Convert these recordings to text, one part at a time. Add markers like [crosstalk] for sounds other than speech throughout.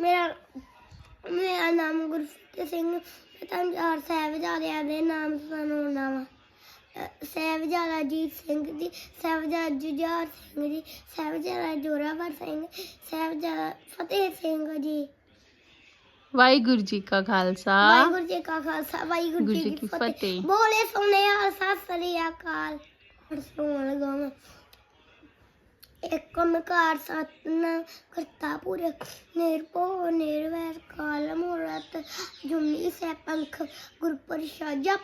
ਮੇਰਾ ਮੇਰਾ ਨਾਮ ਗੁਰਫਤਿਹ ਸਿੰਘ ਮੈਂ ਤੁਹਾਨੂੰ ਚਾਰ ਸਾਹਿਬਜ਼ਾਦਿਆਂ ਦੇ ਨਾਮ ਸੁਣਾਉਣਾ ਵਾ। ਸਾਹਿਬਜ਼ਾਦਾ ਅਜੀਤ ਸਿੰਘ ਜੀ ਸਾਹਿਬਜ਼ਾਦਾ ਜੁਝਾਰ ਸਿੰਘ ਜੀ ਸਾਹਿਬਜ਼ਾਦਾ ਜੋਰਾਵਰ ਸਿੰਘ ਸਾਹਿਬਜ਼ਾਦਾ ਫਤਿਹ ਸਿੰਘ ਜੀ। ਵਾਹਿਗੁਰੂ ਜੀ ਕਾ ਖਾਲਸਾ। ਵਾਹਿਗੁਰੂ ਜੀ ਕਾ ਖਾਲਸਾ ਵਾਹਿਗੁਰੂ ਜੀ ਕੀ ਫਤਿਹ। ਬੋਲੇ ਸੋਨਿਆ ਸਤਿ ਸ੍ਰੀ ਅਕਾਲ। ਸੁਣ ਇੱਕ ਓੰਕਾਰ ਸਤਨਾਮ ਕਰਤਾ ਪੁਰਖ ਨਿਰਭਉ, ਨਿਰਵੈਰ, ਕਾਲ ਮੂਰਤ ਜੁਨੀ ਸੇ ਪੰਖ ਗੁਰ ਪ੍ਰਸਾਦ ਜਪ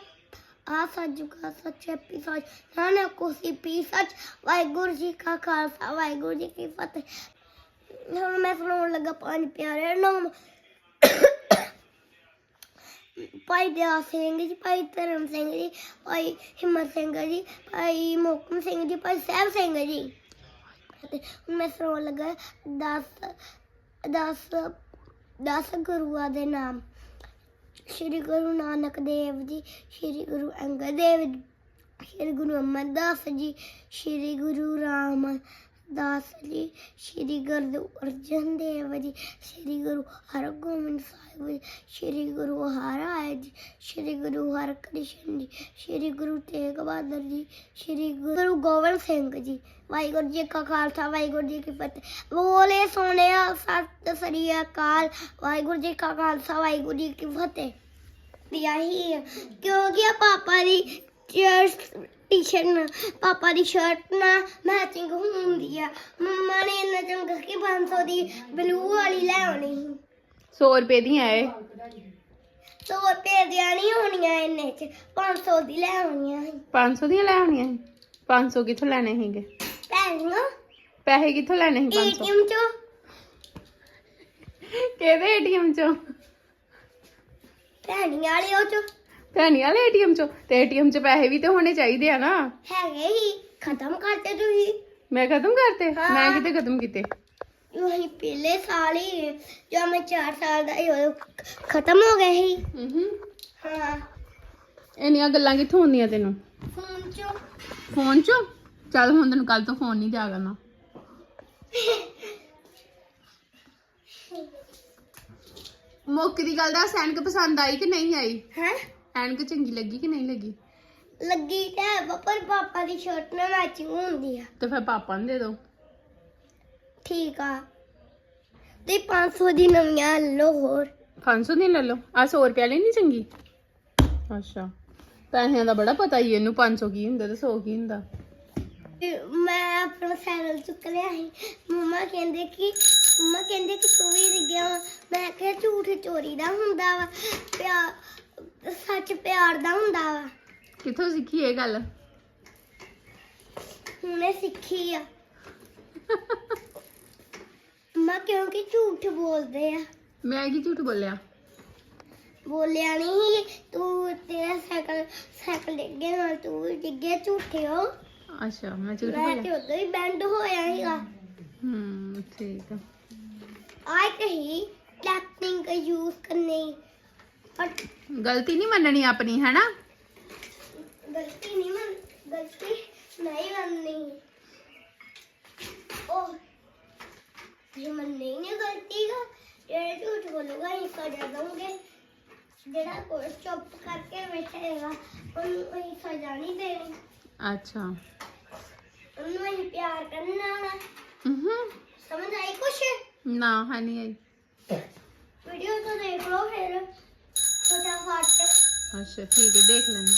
ਆ ਸੱਜੁਗਾ ਸੱਚੇ ਪੀ ਸੱਚ, ਨਾਨਕ ਕੋਸੀ ਪੀ ਸੱਚ, ਵਾਹਿਗੁਰੂ ਜੀ ਕਾ ਖਾਲਸਾ, ਵਾਹਿਗੁਰੂ ਜੀ ਕੀ ਫਤਿਹ। ਹੁਣ ਮੈਂ ਸੁਣਾਉਣ ਲੱਗਾ ਪੰਜ ਪਿਆਰੇ ਨਾਮ। ਭਾਈ ਦਿਆ ਸਿੰਘ ਜੀ, ਭਾਈ ਧਰਮ ਸਿੰਘ ਜੀ, ਭਾਈ ਹਿੰਮਤ ਸਿੰਘ ਜੀ, ਭਾਈ ਮੋਕਮ ਸਿੰਘ ਜੀ, ਭਾਈ ਸਾਹਿਬ ਸਿੰਘ ਜੀ। ਤੇ ਹੁਣ ਮੈਂ ਸੁਣਾਉਣ ਲੱਗਾ 10 10 10 ਗੁਰੂਆਂ ਦੇ ਨਾਮ। ਸ਼੍ਰੀ ਗੁਰੂ ਨਾਨਕ ਦੇਵ ਜੀ, ਸ਼੍ਰੀ ਗੁਰੂ ਅੰਗਦ ਦੇਵ ਜੀ, ਸ਼੍ਰੀ ਗੁਰੂ ਅਮਰਦਾਸ ਜੀ, ਸ਼੍ਰੀ ਗੁਰੂ ਰਾਮ ਦਾਸ ਜੀ, ਸ਼੍ਰੀ ਗੁਰੂ ਅਰਜਨ ਦੇਵ ਜੀ, ਸ਼੍ਰੀ ਗੁਰੂ ਹਰਗੋਬਿੰਦ ਸਾਹਿਬ ਜੀ, ਸ਼੍ਰੀ ਗੁਰੂ ਹਰਿਰਾਏ ਜੀ, ਸ਼੍ਰੀ ਗੁਰੂ ਹਰਕ੍ਰਿਸ਼ਨ ਜੀ, ਸ਼੍ਰੀ ਗੁਰੂ ਤੇਗ ਬਹਾਦਰ ਜੀ, ਸ਼੍ਰੀ ਗੁਰੂ ਗੋਬਿੰਦ ਸਿੰਘ ਜੀ। ਵਾਹਿਗੁਰੂ ਜੀ ਕਾ ਖਾਲਸਾ, ਵਾਹਿਗੁਰੂ ਜੀ ਕੀ ਫਤਿਹ। ਬੋਲੇ ਸੋਨਿਆ ਸਤਿ ਸ੍ਰੀ ਅਕਾਲ। ਵਾਹਿਗੁਰੂ ਜੀ ਕਾ ਖਾਲਸਾ, ਵਾਹਿਗੁਰੂ ਜੀ ਕੀ ਫਤਿਹ। ਦਿਆ ਹੀ ਕਿਉਂਕਿ ਪਾਪਾ ਦੀ ਟੀ-ਸ਼ਰਟ ਨਾਲ ਪਾਪਾ ਦੀ ਸ਼ਰਟ ਨਾਲ ਮੈਚਿੰਗ ਹੁੰਦੀ ਆ। ਮੰਮਾ ਨੇ ਇੰਨਾ ਚੰਗਾ ਕਿ 500 ਦੀ ਬਲੂ ਵਾਲੀ ਲੈ ਆਉਣੀ ਸੀ। 100 ਰੁਪਏ ਦੀਆਂ ਏ 100 ਰੁਪਏ ਦੀਆਂ ਨਹੀਂ ਹੋਣੀਆਂ ਇੰਨੇ ਚ 500 ਦੀ ਲੈ ਆਉਣੀਆਂ ਸੀ। 500 ਦੀਆਂ ਲੈ ਆਉਣੀਆਂ ਸੀ? 500 ਕਿੱਥੋਂ ਲੈਣੇ ਸੀਗੇ? ਭੈਣੀਆਂ ਪੈਸੇ ਕਿੱਥੋਂ ਲੈਣੇ ਸੀ 500 ਏਟੀਐਮ ਚੋਂ। ਕਿਹਦੇ ਏਟੀਐਮ ਚੋਂ? ਭੈਣੀਆਂ ਵਾਲੇ ਉਹ ਚੋਂ। ਭੈਣੀ ਵਾਲੇ ਏਟੀਐਮ ਚੋਂ? ਤੇ ਏਟੀਐਮ 'ਚ ਪੈਸੇ ਵੀ ਤੇ ਹੋਣੇ ਚਾਹੀਦੇ ਆ ਨਾ। ਹੈਗੇ ਹੀ। ਖਤਮ ਕਰਤੇ ਤੁਸੀਂ। ਮੈਂ ਖਤਮ ਕਰਤੇ? ਹਾਂ। ਮੈਂ ਕਿਤੇ ਖਤਮ ਕੀਤੇ? ਉਹੀ ਪਹਿਲੇ ਸਾਲ ਹੀ ਜਦ ਮੈਂ 4 ਸਾਲ ਦਾ ਸੀ ਉਦੋਂ ਖਤਮ ਹੋ ਗਏ ਸੀ। ਹੂੰ ਹਾਂ। ਇੰਨੀਆਂ ਗੱਲਾਂ ਕਿੱਥੋਂ ਹੁੰਦੀਆਂ ਤੈਨੂੰ? ਫੋਨ ਚੋਂ। ਫੋਨ 'ਚੋਂ? ਚੱਲ ਹੁਣ ਤੈਨੂੰ ਕੱਲ ਤੋਂ ਫੋਨ ਨਹੀਂ ਦਿਆ ਕਰਨਾ। [laughs] ਮੁੱਕ ਦੀ ਗੱਲ ਦਾ ਸੈਨਕ ਪਸੰਦ ਆਈ ਕਿ ਨਹੀਂ ਆਈ? ਹੈ? ਐਨਕ ਚੰਗੀ ਲੱਗੀ ਕਿ ਨਹੀਂ ਲੱਗੀ? ਲੱਗੀ ਤਾਂ ਹੈ, ਪਰ ਪਾਪਾ ਦੀ ਸ਼ਰਟ ਨਾਲ ਮੈਚਿੰਗ ਹੁੰਦੀ ਆ। ਤੇ ਫਿਰ ਪਾਪਾ ਨੂੰ ਦੇ ਦੋ। ਠੀਕ ਆ। ਤੇ 500 ਦੀ ਨਵੀਆਂ ਲੋ ਹੋਰ। 500 ਦੀ ਲੈ ਲਓ। ਆ 100 ਰੁਪਏ ਵਾਲੀ ਨਹੀਂ ਚੰਗੀ? ਅੱਛਾ। ਪੈਸਿਆਂ ਦਾ ਬੜਾ ਪਤਾ ਹੀ ਇਹਨੂੰ 500 ਕੀ ਹੁੰਦਾ ਤੇ 100 ਕੀ ਹੁੰਦਾ? ਤੇ ਮੈਂ ਆਪਣਾ ਸਾਈਕਲ ਚੁੱਕ ਲਿਆ ਸੀ। ਮਮਾ ਕਹਿੰਦੇ ਕਿ ਮਮਾ ਕਹਿੰਦੇ ਕਿ ਤੂੰ ਵੀ ਡਿੱਗਿਆ ਵਾ। ਮੈਂ ਕਿਹਾ ਝੂਠ ਚੋਰੀ ਦਾ ਹੁੰਦਾ ਵਾ। ਪਿਆਰ ਸੱਚ ਪਿਆਰ ਦਾ ਹੁੰਦਾ ਵਾ। ਕਿੱਥੋਂ ਸਿੱਖੀ ਇਹ ਗੱਲ? ਹੁਣੇ ਸਿੱਖੀ ਆ। ਮਮਾ ਕਿਉਂਕਿ ਝੂਠ ਬੋਲਦੇ ਆ? ਮੈਂ ਕੀ ਝੂਠ ਬੋਲਿਆ? ਬੋਲਿਆ ਨਹੀਂ ਤੂੰ ਤੇਰਾ ਸਾਈਕਲ ਸਾਈਕਲ ਡਿੱਗੇ ਨਾਲ ਤੂੰ ਵੀ ਡਿੱਗੇ ਝੂਠੇ ਹੋ। ਅੱਛਾ ਮੈਂ ਝੂਠ ਮੈਂ ਤੇ ਬੋਲਿਆ ਉਦੋਂ ਹੀ ਬੈਂਡ ਹੋਇਆ ਸੀਗਾ। ਹੂੰ ਠੀਕ ਆ। ਆਈ ਕਹੀ ਟੈਕਨਿਕ ਯੂਜ਼ ਕਰਨੀ। ਪਰ ਗਲਤੀ ਨਹੀਂ ਮੰਨਣੀ ਆਪਣੀ ਹੈਨਾ? ਗਲਤੀ ਨਹੀਂ ਮੰਨ ਗਲਤੀ ਨਹੀਂ ਮੰਨਣੀ। ਉਹ ਇਹ ਮੰਨਣੀ ਨਹੀਂ ਗਲਤੀ ਦਾ ਜਿਹੜਾ ਝੂਠ ਬੋਲੂਗਾ ਇਹ ਸਜ਼ਾ ਦਊਂਗੇ ਜਿਹੜਾ ਕੋਲ ਚੁੱਪ ਕਰਕੇ ਬੈਠੇਗਾ ਉਹਨੂੰ ਅਸੀਂ ਸਜ਼ਾ ਨਹੀਂ ਦੇਣੀ। ਅੱਛਾ। ਉਹਨੂੰ ਅਸੀਂ ਪਿਆਰ ਕਰਨਾ ਵਾ ਹੂੰ ਸਮਝ ਆਈ ਕੁਛ? ਨਾ ਹੈ ਨਹੀਂ ਆਈ। ਵੀਡੀਓ ਤੋਂ ਦੇਖ ਲਓ ਫਿਰ। ਫਟਾਫਟ ਅੱਛਾ ਠੀਕ ਹੈ ਦੇਖ ਲੈਣਾ